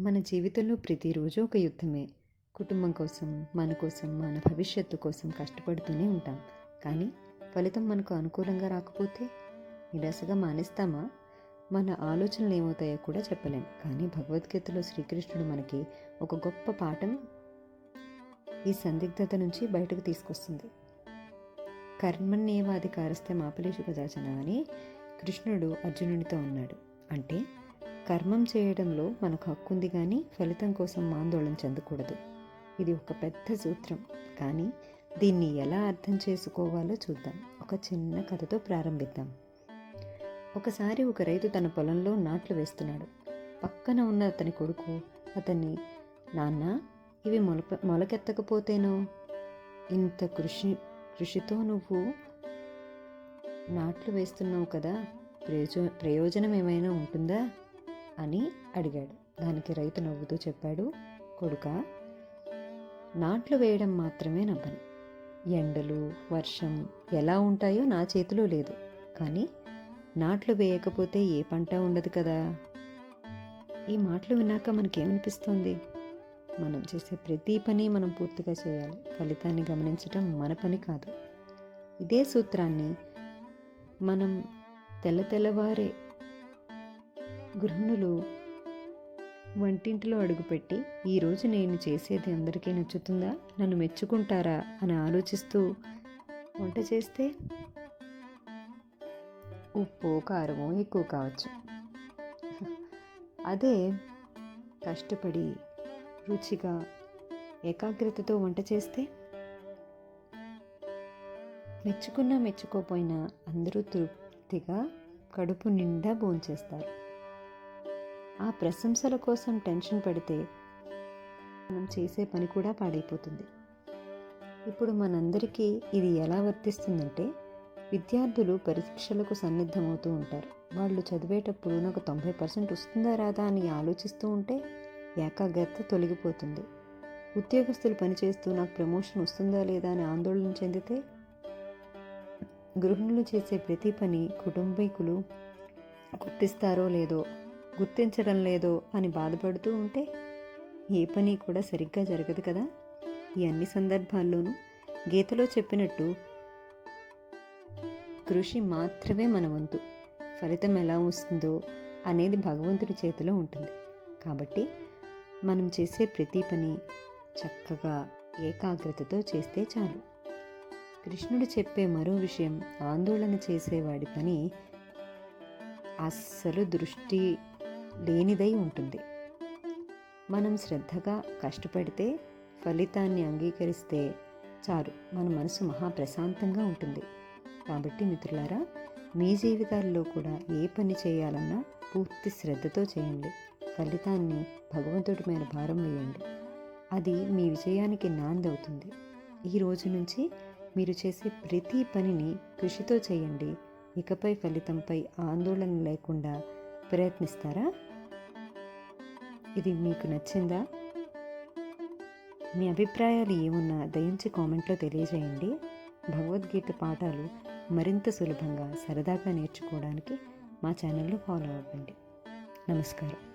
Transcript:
మన జీవితంలో ప్రతిరోజు ఒక యుద్ధమే. కుటుంబం కోసం మన కోసం మన భవిష్యత్తు కోసం కష్టపడుతూనే ఉంటాం. కానీ ఫలితం మనకు అనుకూలంగా రాకపోతే నిరాశగా మానేస్తామా? మన ఆలోచనలు ఏమవుతాయో కూడా చెప్పలేం. కానీ భగవద్గీతలో శ్రీకృష్ణుడు మనకి ఒక గొప్ప పాఠం ఈ సందిగ్ధత నుంచి బయటకు తీసుకొస్తుంది. కర్మణ్యేవాధికారస్తే మాపలేషు కదాచన అని కృష్ణుడు అర్జునునితో అన్నాడు. అంటే కర్మం చేయడంలో మనకు హక్కు ఉంది కానీ ఫలితం కోసం ఆందోళన చెందకూడదు. ఇది ఒక పెద్ద సూత్రం. కానీ దీన్ని ఎలా అర్థం చేసుకోవాలో చూద్దాం. ఒక చిన్న కథతో ప్రారంభిద్దాం. ఒకసారి ఒక రైతు తన పొలంలో నాట్లు వేస్తున్నాడు. పక్కన ఉన్న అతని కొడుకు అతన్ని నాన్న ఇవి మొలక మొలకెత్తకపోతేనో? ఇంత కృషి కృషితో నువ్వు నాట్లు వేస్తున్నావు కదా. ప్రయోజ ప్రయోజనం ఏమైనా ఉంటుందా? అని అడిగాడు. దానికి రైతు నవ్వుతూ చెప్పాడు కొడుక నాట్లు వేయడం మాత్రమే నా పని ఎండలు వర్షం ఎలా ఉంటాయో నా చేతిలో లేదు. కానీ నాట్లు వేయకపోతే ఏ పంట ఉండదు కదా? ఈ మాటలు విన్నాక మనకేమనిపిస్తుంది? మనం చేసే ప్రతి పని మనం పూర్తిగా చేయాలి. ఫలితాన్ని గమనించడం మన పని కాదు. ఇదే సూత్రాన్ని మనం తెల్ల తెల్లవారే గృహిణులు వంటింటిలో అడుగుపెట్టి ఈరోజు నేను చేసేది అందరికీ నచ్చుతుందా? నన్ను మెచ్చుకుంటారా? అని ఆలోచిస్తూ వంట చేస్తే ఉప్పు కారము ఎక్కువ కావచ్చు. అదే కష్టపడి రుచిగా ఏకాగ్రతతో వంట చేస్తే మెచ్చుకున్నా మెచ్చుకోపోయినా అందరూ తృప్తిగా కడుపు నిండా భోంచేస్తారు. ఆ ప్రశంసల కోసం టెన్షన్ పడితే మనం చేసే పని కూడా పాడైపోతుంది. ఇప్పుడు మనందరికీ ఇది ఎలా వర్తిస్తుందంటే విద్యార్థులు పరీక్షలకు సన్నిద్ధమవుతూ ఉంటారు. వాళ్ళు చదివేటప్పుడు నాకు తొంభై పర్సెంట్ వస్తుందా రాదా అని ఆలోచిస్తూ ఉంటే ఏకాగ్రత తొలగిపోతుంది. ఉద్యోగస్తులు పనిచేస్తూ నాకు ప్రమోషన్ వస్తుందా లేదా అని ఆందోళన చెందితే గృహిణులు చేసే ప్రతి పని కుటుంబీకులు గుర్తిస్తారో లేదో గుర్తించడం లేదో అని బాధపడుతూ ఉంటే ఏ పని కూడా సరిగ్గా జరగదు కదా? ఈ అన్ని సందర్భాల్లోనూ గీతలో చెప్పినట్టు కృషి మాత్రమే మన వంతు. ఫలితం ఎలా వస్తుందో అనేది భగవంతుడి చేతిలో ఉంటుంది. కాబట్టి మనం చేసే ప్రతి పని చక్కగా ఏకాగ్రతతో చేస్తే చాలు. కృష్ణుడు చెప్పే మరో విషయం ఆందోళన చేసేవాడి పని అస్సలు దృష్టి లేనిదై ఉంటుంది. మనం శ్రద్ధగా కష్టపడితే ఫలితాన్ని అంగీకరిస్తే చాలు. మన మనసు మహాప్రశాంతంగా ఉంటుంది. కాబట్టి మిత్రులారా మీ జీవితాల్లో కూడా ఏ పని చేయాలన్నా పూర్తి శ్రద్ధతో చేయండి. ఫలితాన్ని భగవంతుడి మీద భారం వేయండి. అది మీ విజయానికి నాంది అవుతుంది ఈ రోజు నుంచి మీరు చేసే ప్రతి పనిని కృషితో చేయండి. ఇకపై ఫలితంపై ఆందోళన లేకుండా ప్రయత్నిస్తారా? ఇది మీకు నచ్చిందా? మీ అభిప్రాయాలు ఏమున్నా దయించి కామెంట్లో తెలియజేయండి. భగవద్గీత పాఠాలు మరింత సులభంగా సరదాగా నేర్చుకోవడానికి మా ఛానల్ను ఫాలో అవ్వండి. నమస్కారం.